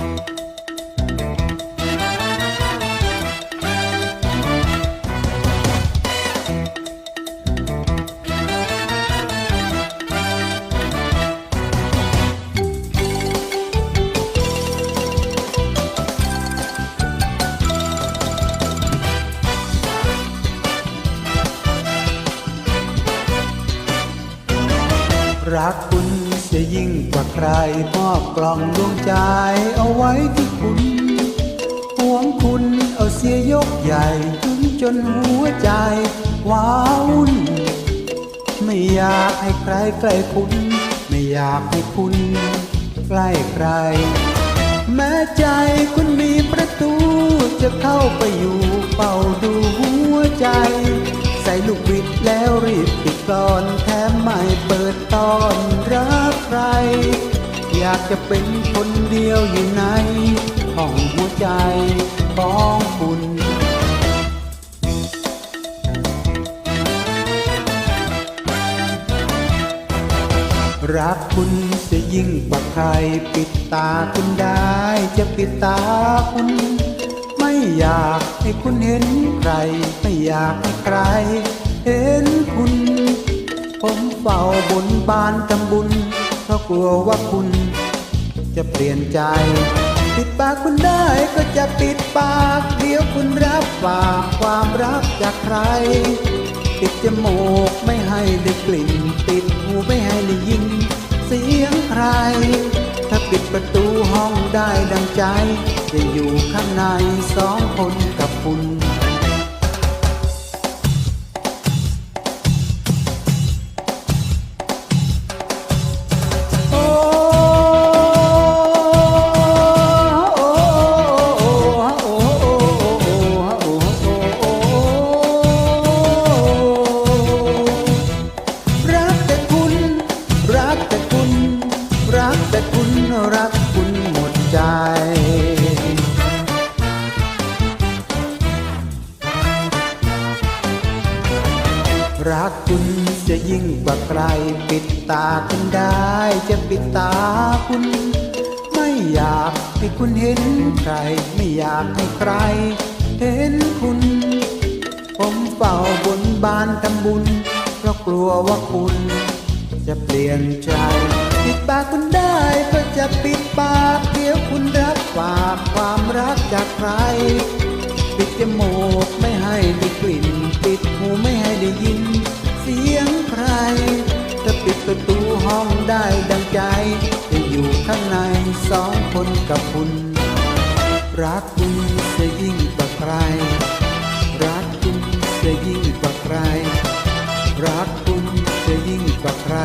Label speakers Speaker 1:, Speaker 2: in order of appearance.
Speaker 1: รักคุณ เสียยิ่งกว่าใครมอบกล่องดวงใจเอาไว้ที่คุณห่วงคุณเอาเสียยกใหญ่ถึงจนหัวใจว้าวุ่น ไม่อยากให้ใครใกล้คุณ ไม่อยากให้คุณใกล้ใคร แม้ใจคุณมีประตู จะเข้าไปอยู่เป่าดูหัวใจ ใส่ลูกบิดแล้วรีบปิดกลอนแถมไม่เปิดตอน อยากจะเป็นคนเดียวอยู่ในห้องหัวใจของคุณรักคุณจะยิ่งกว่าใคร ปิดตาคุณได้จะปิดตาคุณ ไม่อยากให้คุณเห็นใคร ไม่อยากให้ใคร เห็นคุณ ผมเฝ้าบนบานทำบุญ เพราะกลัวว่าคุณ จะเปลี่ยนใจ ปิดปากคุณได้ก็จะปิดปาก เดี๋ยวคุณรับฝากความรักจากใคร ปิดจมูกไม่ให้ได้กลิ่น ปิดหูไม่ให้ได้ยิน เสียงใคร ถ้าปิดประตูห้องได้ดังใจ จะอยู่ข้างในสองคนกับคุณ แต่คุณรักคุณหมดใจรักคุณจะยิ่งกว่าใคร ปิดตาคุณได้จะปิดตาคุณ ไม่อยากให้คุณเห็นใคร ไม่อยากให้ใคร เห็นคุณ ผมเฝ้าบนบานทำบุญเพราะกลัวว่าคุณ จะเปลี่ยนใจ ปิดปากคุณได้ก็จะปิดปากเดี๋ยวคุณรับฝากความรักจากใคร ปิดจมูกไม่ให้ได้กลิ่น ปิดหูไม่ให้ได้ยิน เสียงใครจะปิดประตูห้องได้ดังใจจะอยู่ข้างในสองคนกับคุณ รักคุณจะยิ่งกว่าใคร รักคุณจะยิ่งกว่าใคร รักคุณจะยิ่งกว่าใคร